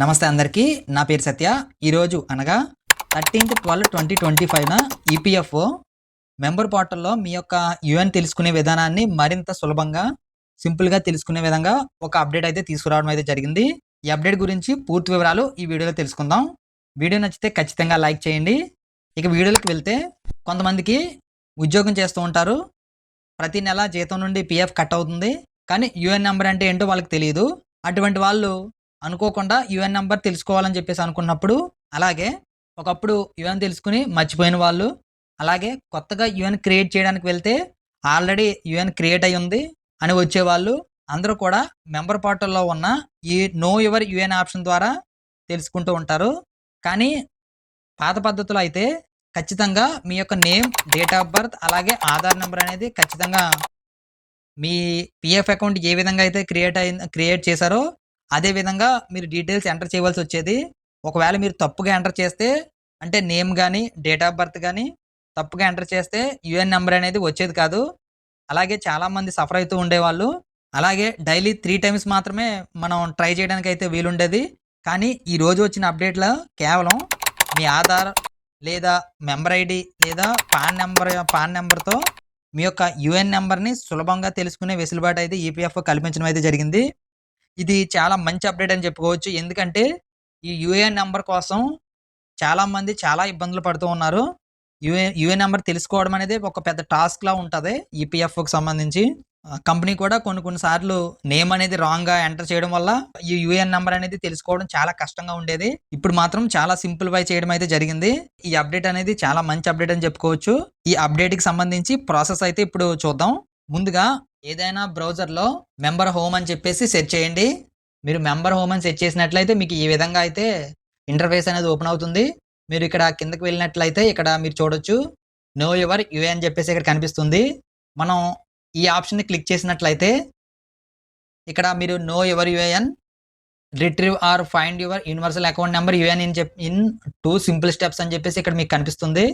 నమస్తే అందరికీ నా పేరు సత్య. ఈరోజు అనగా థర్టీన్త్ ట్వెల్వ్ ట్వంటీ ట్వంటీ ఫైవ్న ఈపీఎఫ్ఓ మెంబర్ పోర్టల్లో మీ యొక్క యుఎన్ తెలుసుకునే విధానాన్ని మరింత సులభంగా సింపుల్గా తెలుసుకునే విధంగా ఒక అప్డేట్ అయితే తీసుకురావడం అయితే జరిగింది. ఈ అప్డేట్ గురించి పూర్తి వివరాలు ఈ వీడియోలో తెలుసుకుందాం. వీడియో నచ్చితే ఖచ్చితంగా లైక్ చేయండి. ఇక వీడియోలోకి వెళ్తే కొంతమందికి ఉద్యోగం చేస్తూ ఉంటారు. ప్రతి నెల జీతం నుండి పిఎఫ్ కట్ అవుతుంది. కానీ యుఎన్ నెంబర్ అంటే ఏంటో వాళ్ళకి తెలియదు. అటువంటి వాళ్ళు అనుకోకుండా యుఎన్ నెంబర్ తెలుసుకోవాలని చెప్పేసి అనుకున్నప్పుడు అలాగే ఒకప్పుడు యుఎన్ తెలుసుకుని మర్చిపోయిన వాళ్ళు అలాగే కొత్తగా యుఎన్ క్రియేట్ చేయడానికి వెళ్తే ఆల్రెడీ యుఎన్ క్రియేట్ అయి ఉంది అని వచ్చేవాళ్ళు. అందరూ కూడా మెంబర్ పోర్టల్లో ఉన్న ఈ నో యువర్ యుఎన్ ఆప్షన్ ద్వారా తెలుసుకుంటూ ఉంటారు. కానీ పాత పద్ధతిలో అయితే ఖచ్చితంగా మీ యొక్క నేమ్ డేట్ ఆఫ్ బర్త్ అలాగే ఆధార్ నెంబర్ అనేది ఖచ్చితంగా మీ పిఎఫ్ అకౌంట్ ఏ విధంగా అయితే క్రియేట్ అయింది క్రియేట్ చేశారో అదే విధంగా మీరు డీటెయిల్స్ ఎంటర్ చేయవలసి వచ్చేది ఒకవేళ మీరు తప్పుగా ఎంటర్ చేస్తే అంటే నేమ్ కానీ డేట్ ఆఫ్ బర్త్ కానీ తప్పుగా ఎంటర్ చేస్తే యుఎన్ నెంబర్ అనేది వచ్చేది కాదు. అలాగే చాలామంది సఫర్ అవుతూ ఉండేవాళ్ళు. అలాగే డైలీ త్రీ టైమ్స్ మాత్రమే మనం ట్రై చేయడానికి అయితే వీలుండేది. కానీ ఈ రోజు వచ్చిన అప్డేట్లో కేవలం మీ ఆధార్ లేదా మెంబర్ ఐడి లేదా పాన్ నెంబర్ పాన్ నెంబర్తో మీ యొక్క యుఎన్ నెంబర్ని సులభంగా తెలుసుకునే వెసులుబాటు అయితే ఈపీఎఫ్ కల్పించడం అయితే జరిగింది. ఇది చాలా మంచి అప్డేట్ అని చెప్పుకోవచ్చు. ఎందుకంటే ఈ యుఏఎన్ నెంబర్ కోసం చాలామంది చాలా ఇబ్బందులు పడుతూ ఉన్నారు. యుఏ యుఏఎన్ నెంబర్ తెలుసుకోవడం అనేది ఒక పెద్ద టాస్క్లా ఉంటుంది ఈపీఎఫ్ఓకి సంబంధించి. కంపెనీ కూడా కొన్ని కొన్నిసార్లు నేమ్ అనేది రాంగ్గా ఎంటర్ చేయడం వల్ల ఈ యుఏఎన్ నెంబర్ అనేది తెలుసుకోవడం చాలా కష్టంగా ఉండేది. ఇప్పుడు మాత్రం చాలా సింప్లిఫై చేయడం అయితే జరిగింది. ఈ అప్డేట్ అనేది చాలా మంచి అప్డేట్ అని చెప్పుకోవచ్చు. ఈ అప్డేట్కి సంబంధించి ప్రాసెస్ అయితే ఇప్పుడు చూద్దాం. ముందుగా ఏదైనా బ్రౌజర్లో మెంబర్ హోమ్ అని చెప్పేసి సెట్ చేయండి. మీరు మెంబర్ హోమ్ అని సెట్ చేసినట్లయితే మీకు ఈ విధంగా అయితే ఇంటర్ఫేస్ అనేది ఓపెన్ అవుతుంది. మీరు ఇక్కడ కిందకి వెళ్ళినట్లయితే ఇక్కడ మీరు చూడొచ్చు. నో యువర్ యుఏ అని చెప్పేసి ఇక్కడ కనిపిస్తుంది. మనం ఈ ఆప్షన్ని క్లిక్ చేసినట్లయితే ఇక్కడ మీరు know your UAN retrieve or find your universal account number UAN in చెప్ ఇన్ టూ సింపుల్ స్టెప్స్ అని చెప్పేసి ఇక్కడ మీకు కనిపిస్తుంది.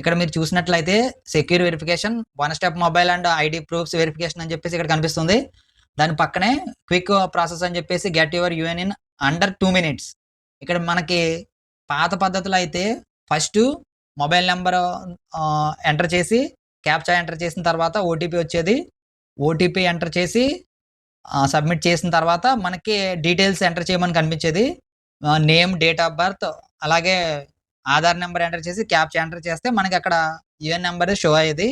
ఇక్కడ మీరు చూసినట్లయితే secure verification one step mobile and ID proofs verification అని చెప్పేసి ఇక్కడ కనిపిస్తుంది. దాని పక్కనే క్విక్ ప్రాసెస్ అని చెప్పేసి get your UAN in under two minutes ఇక్కడ మనకి పాత పద్ధతిలో అయితే ఫస్ట్ మొబైల్ నెంబర్ ఎంటర్ చేసి క్యాప్చా ఎంటర్ చేసిన తర్వాత ఓటీపీ వచ్చేది. ఓటీపీ ఎంటర్ చేసి సబ్మిట్ చేసిన తర్వాత మనకి డీటెయిల్స్ ఎంటర్ చేయమని కనిపించేది. నేమ్ డేట్ ఆఫ్ బర్త్ అలాగే ఆధార్ నెంబర్ ఎంటర్ చేసి క్యాప్చా ఎంటర్ చేస్తే మనకి అక్కడ యుఎన్ నెంబర్ షో అయ్యేది.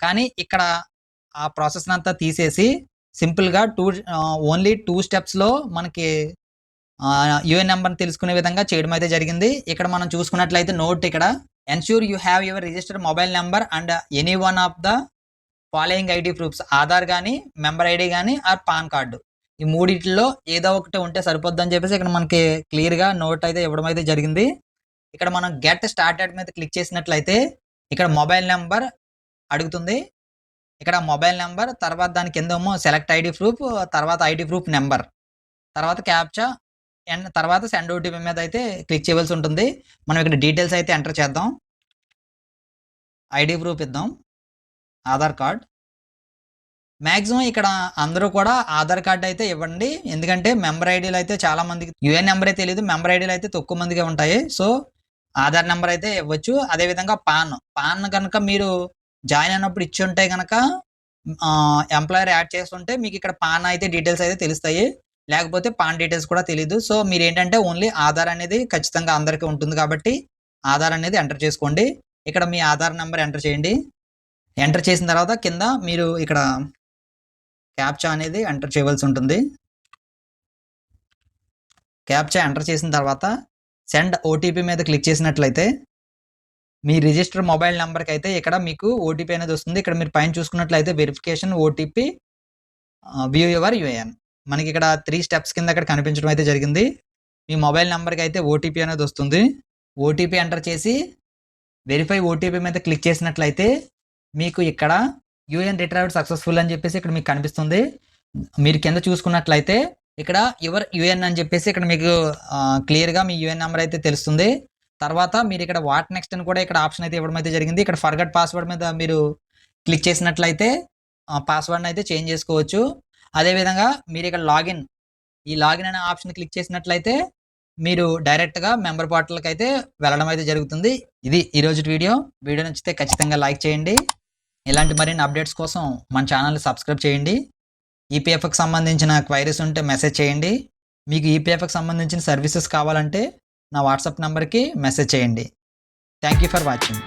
కానీ ఇక్కడ ఆ ప్రాసెస్ అంతా తీసేసి సింపుల్గా టూ ఓన్లీ టూ స్టెప్స్లో మనకి యుఎన్ నెంబర్ తెలుసుకునే విధంగా చేయడం అయితే జరిగింది. ఇక్కడ మనం చూసుకున్నట్లయితే నోట్ ఇక్కడ ensure you have your registered mobile number and any one of the following ID proofs Aadhaar కానీ మెంబర్ ఐడి కానీ ఆర్ పాన్ కార్డు ఈ మూడిట్లో ఏదో ఒకటి ఉంటే సరిపోద్దని చెప్పేసి ఇక్కడ మనకి క్లియర్గా నోట్ అయితే ఇవ్వడం అయితే జరిగింది. ఇక్కడ మనం గెట్ స్టార్టెడ్ మీద క్లిక్ చేసినట్లయితే ఇక్కడ మొబైల్ నెంబర్ అడుగుతుంది. ఇక్కడ మొబైల్ నెంబర్ తర్వాత దాని కిందేమో సెలెక్ట్ ఐడి ప్రూఫ్ తర్వాత ఐడి ప్రూఫ్ నెంబర్ తర్వాత క్యాప్చా అండ్ తర్వాత సెండ్ ఓటీపీ మీద అయితే క్లిక్ చేయవలసి ఉంటుంది. మనం ఇక్కడ డీటెయిల్స్ అయితే ఎంటర్ చేద్దాం. ఐడి ప్రూఫ్ ఇద్దాం. ఆధార్ కార్డ్ మ్యాక్సిమం ఇక్కడ అందరూ కూడా ఆధార్ కార్డ్ అయితే ఇవ్వండి. ఎందుకంటే మెంబర్ ఐడీలు అయితే చాలామందికి యుఎన్ నెంబర్ అయితే తెలియదు మెంబర్ ఐడీలు అయితే తక్కువ మందిగా ఉంటాయి. సో ఆధార్ నెంబర్ అయితే ఇవ్వచ్చు. అదేవిధంగా పాన్. పాన్ కనుక మీరు జాయిన్ అయినప్పుడు ఇచ్చి ఉంటే కనుక ఎంప్లాయర్ యాడ్ చేస్తుంటే మీకు ఇక్కడ పాన్ అయితే డీటెయిల్స్ అయితే తెలుస్తాయి. లేకపోతే పాన్ డీటెయిల్స్ కూడా తెలియదు సో మీరు ఏంటంటే ఓన్లీ ఆధార్ అనేది ఖచ్చితంగా అందరికీ ఉంటుంది కాబట్టి ఆధార్ అనేది ఎంటర్ చేసుకోండి. ఇక్కడ మీ ఆధార్ నెంబర్ ఎంటర్ చేయండి. ఎంటర్ చేసిన తర్వాత కింద మీరు ఇక్కడ క్యాప్చా అనేది ఎంటర్ చేయవలసి ఉంటుంది. క్యాప్చా ఎంటర్ చేసిన తర్వాత సెండ్ ఓటీపీ మీద క్లిక్ చేసినట్లయితే మీ రిజిస్టర్ మొబైల్ నెంబర్కి అయితే ఇక్కడ మీకు ఓటీపీ అనేది వస్తుంది. ఇక్కడ మీరు పైన చూసుకున్నట్లయితే verification OTP view your UAN మనకి ఇక్కడ త్రీ స్టెప్స్ కింద అక్కడ కనిపించడం అయితే జరిగింది. మీ మొబైల్ నెంబర్కి అయితే ఓటీపీ అనేది వస్తుంది. ఓటీపీ ఎంటర్ చేసి వెరిఫై ఓటీపీ మీద క్లిక్ చేసినట్లయితే మీకు ఇక్కడ యూఎన్ రిట్రైవ్డ్ సక్సెస్ఫుల్ అని చెప్పేసి ఇక్కడ మీకు కనిపిస్తుంది. మీరు కింద చూసుకున్నట్లయితే ఇక్కడ యువర్ యుఎన్ అని చెప్పేసి ఇక్కడ మీకు క్లియర్గా మీ యుఎన్ నెంబర్ అయితే తెలుస్తుంది. తర్వాత మీరు ఇక్కడ వాట్ నెక్స్ట్ అని కూడా ఇక్కడ ఆప్షన్ అయితే ఇవ్వడం అయితే జరిగింది. ఇక్కడ ఫర్గట్ పాస్వర్డ్ మీద మీరు క్లిక్ చేసినట్లయితే పాస్వర్డ్ని అయితే చేంజ్ చేసుకోవచ్చు. అదేవిధంగా మీరు ఇక్కడ లాగిన్ ఈ లాగిన్ అనే ఆప్షన్ క్లిక్ చేసినట్లయితే మీరు డైరెక్ట్గా మెంబర్ పోర్టల్కి అయితే వెళ్ళడం అయితే జరుగుతుంది. ఇది ఈరోజు వీడియో. వీడియో నచ్చితే ఖచ్చితంగా లైక్ చేయండి. ఇలాంటి మరిన్ని అప్డేట్స్ కోసం మన ఛానల్ని సబ్స్క్రైబ్ చేయండి. ఈపీఎఫ్కి సంబంధించిన క్వైరీస్ ఉంటే మెసేజ్ చేయండి. మీకు ఈపీఎఫ్కి సంబంధించిన సర్వీసెస్ కావాలంటే నా వాట్సాప్ నెంబర్కి మెసేజ్ చేయండి. Thank you for watching